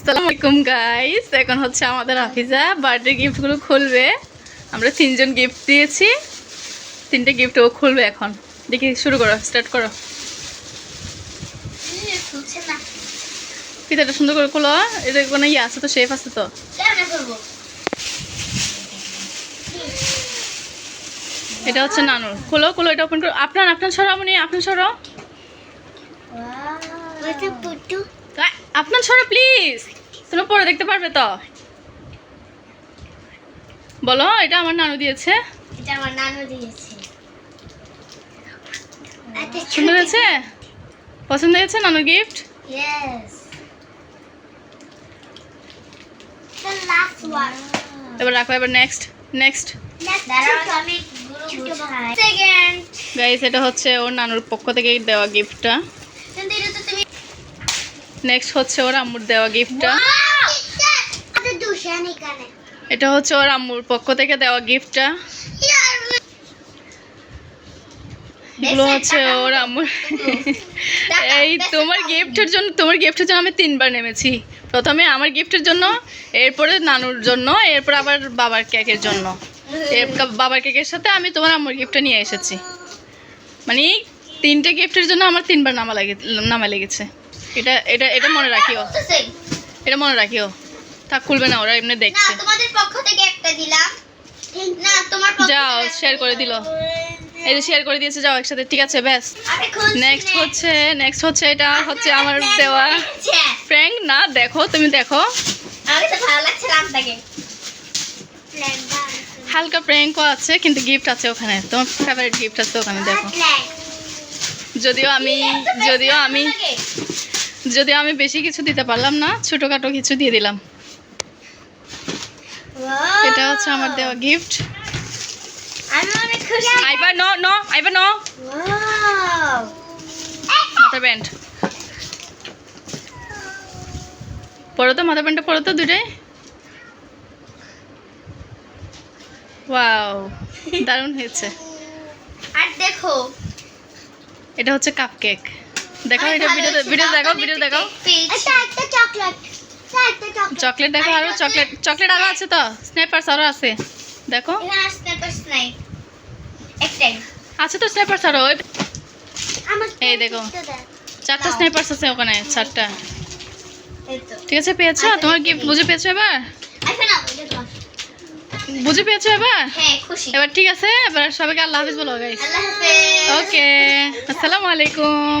আসসালামু আলাইকুম গাইস এখন হচ্ছে আমাদের হাফিজা বার্থডে গিফটগুলো খুলবে। আমরা তিনজন গিফট দিয়েছি। তিনটে গিফট ও খুলবে এখন। দেখি, শুরু করো স্টার্ট করো। পিতাটা সুন্দর করে খোলো। এটা কোনো ইয়ে আছে তো শেফ আছে তো? এটা হচ্ছে নানুর। খোলো খোলো, এটা ওপেন করো। আপনার আপনার সরো আমনি আপনার সরো। আপনার সরো প্লিজ তুমি পরে দেখতে পারবে তো? বলো এটা আমার নানু দিয়েছে। এটা আমার নানু দিয়েছে। সুন্দর হয়েছে? পছন্দ হয়েছে নানুর গিফট. এবার রাখো এবার নেক্সট নেক্সট গাইস এটা হচ্ছে ওর নানুর পক্ষ থেকে দেওয়া গিফটটা নেক্সট হচ্ছে ওর আম্মুর দেওয়া গিফটটা এটা হচ্ছে ওর আম্মুর পক্ষ থেকে দেওয়া গিফটটা এগুলো হচ্ছে ওর আম্মুর। এই তোমার গিফটের জন্য তোমার গিফটের জন্য আমি তিনবার নেমেছি। প্রথমে আমার গিফটের জন্য এরপরে নানুর জন্য এরপর আবার বাবার কেকের জন্য। এর বাবার কেকের সাথে আমি তোমার আম্মুর গিফটটা নিয়ে এসেছি। মানে তিনটে গিফটের জন্য আমার তিনবার নামা লাগে নামা লেগেছে। এটা এটা এটা মনে রাখিও। এটা মনে রাখিও। থাক খুলবে না ওরা এমনি দেখছে। তোমাদের পক্ষ থেকে একটা দিলাম। না তোমার যাও শেয়ার করে দিল। এই যে শেয়ার করে দিয়েছে যাও একসাথে ঠিক আছে ব্যাস। নেক্সট হচ্ছে নেক্সট হচ্ছে এটা হচ্ছে আমার দেওয়া। হচ্ছে। প্র্যাঙ্ক না দেখো তুমি দেখো। হালকা প্র্যাঙ্কও আছে কিন্তু গিফট আছে ওখানে। তোমার ফেভারিট গিফট আছে ওখানে দেখো। যদিও আমি যদিও আমি যদিও আমি বেশি কিছু দিতে পারলাম না ছোটোখাটো কিছু দিয়ে দিলাম। এটা হচ্ছে আমার দেওয়া গিফট আইবার ন ন আইবার ন! মাথার ব্যান্ড। পরো তো মাথার ব্যান্ডটা পরো তো দুটাই ওয়াও দারুণ হয়েছে। আর দেখো। এটা হচ্ছে কাপ কেক দেখো এটা ভিডিও ভিডিও দেখো ভিডিও দেখো একটা চকলেট চকলেট চকলেট দেখো আরও চকলেট চকলেট আরও আছে তো? স্ন্যাপার্স আরও আছে। দেখো। আছে তো স্ন্যাপার্স আরও এই দেখো। চারটা দাও। স্ন্যাপার্স আছে ওখানে চারটা। ঠিক আছে পেয়েছ? তোমার গিফট বুঝে পেয়েছ এবার? দাও। বুঝে পেয়েছ এবার? হ্যাঁ এবার ঠিক আছে এবার সবাইকে আল্লাহ হাফিজ বলো গাইস ওকে আসসালামু আলাইকুম।